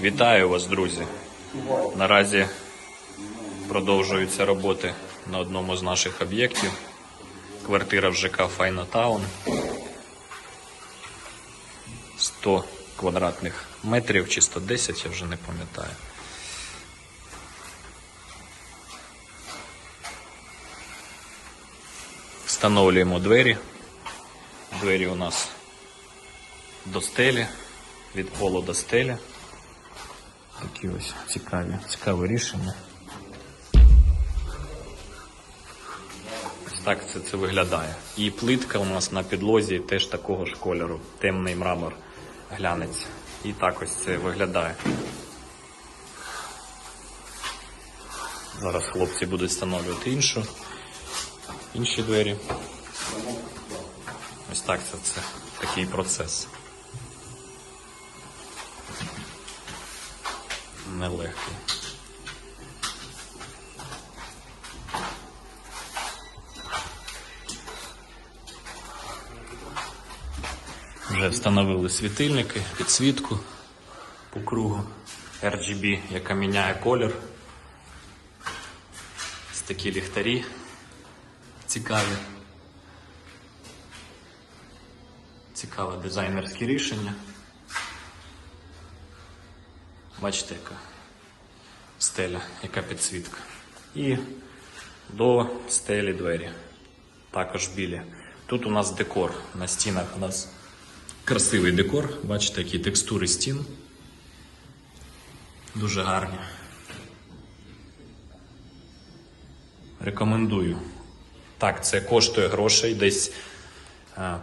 Вітаю вас, друзі. Наразі продовжуються роботи на одному з наших об'єктів. Квартира в ЖК Файнатаун. 100 квадратних метрів чи 110, я вже не пам'ятаю. Встановлюємо двері. Двері у нас до стелі, від полу до стелі. Такі ось цікаві, цікаве рішення. Ось так це, це виглядає. І плитка у нас на підлозі теж такого ж кольору, темний мрамор глянець. І так ось це виглядає. Зараз хлопці будуть встановлювати іншу, інші двері. Ось так це, це такий процес. Нелегкий. Вже встановили світильники, підсвітку по кругу RGB, яка міняє колір. Ось такі ліхтарі цікаві. Цікаве дизайнерське рішення. Бачите, яка стеля, яка підсвітка. І до стелі двері. Також білі. Тут у нас декор. На стінах у нас красивий декор. Бачите, які текстури стін. Дуже гарні. Рекомендую. Так, це коштує грошей десь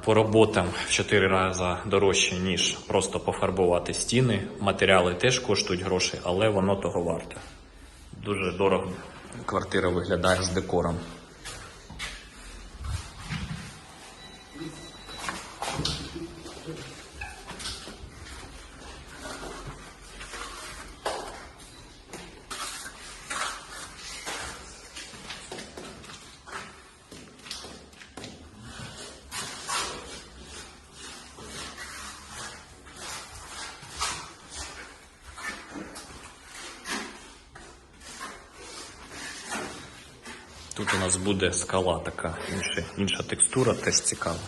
по роботам в 4 рази дорожче, ніж просто пофарбувати стіни. Матеріали теж коштують гроші, але воно того варте. Дуже дорого квартира виглядає з декором. Тут у нас буде скала така, інша, інша текстура, теж цікава.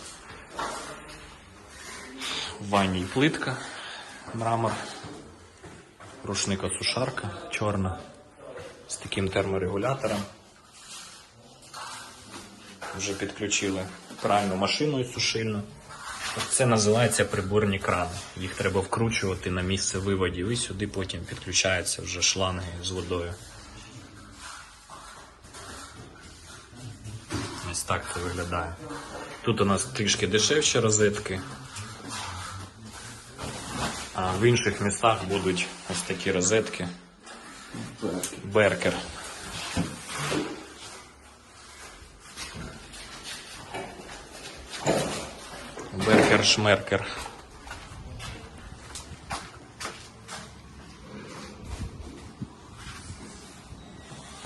В ванній плитка, мрамор, рушника сушарка чорна з таким терморегулятором. Вже підключили пральну машину і сушильну. Це називається приборні крани. Їх треба вкручувати на місце виводів і сюди потім підключаються вже шланги з водою. Ось так це виглядає. Тут у нас трішки дешевші розетки. А в інших містах будуть ось такі розетки. Беркер. Беркер-шмеркер.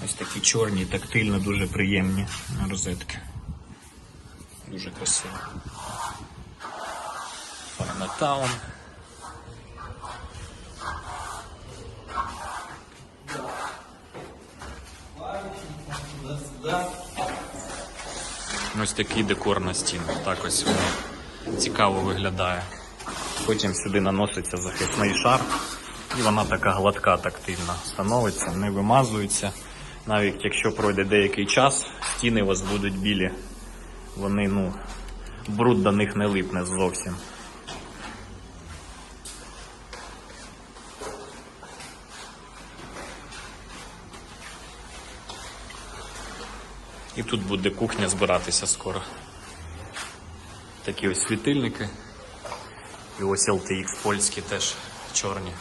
Ось такі чорні, тактильно дуже приємні розетки. Дуже красиво. Файнатаун. Ось такий декор на стіну. Так ось воно цікаво виглядає. Потім сюди наноситься захисний шар, і вона така гладка тактильна становиться, не вимазується. Навіть якщо пройде деякий час, стіни у вас будуть білі. Вони, ну, бруд до них не липне зовсім. І тут буде кухня збиратися скоро. Такі ось світильники. І ось LTX польські теж чорні.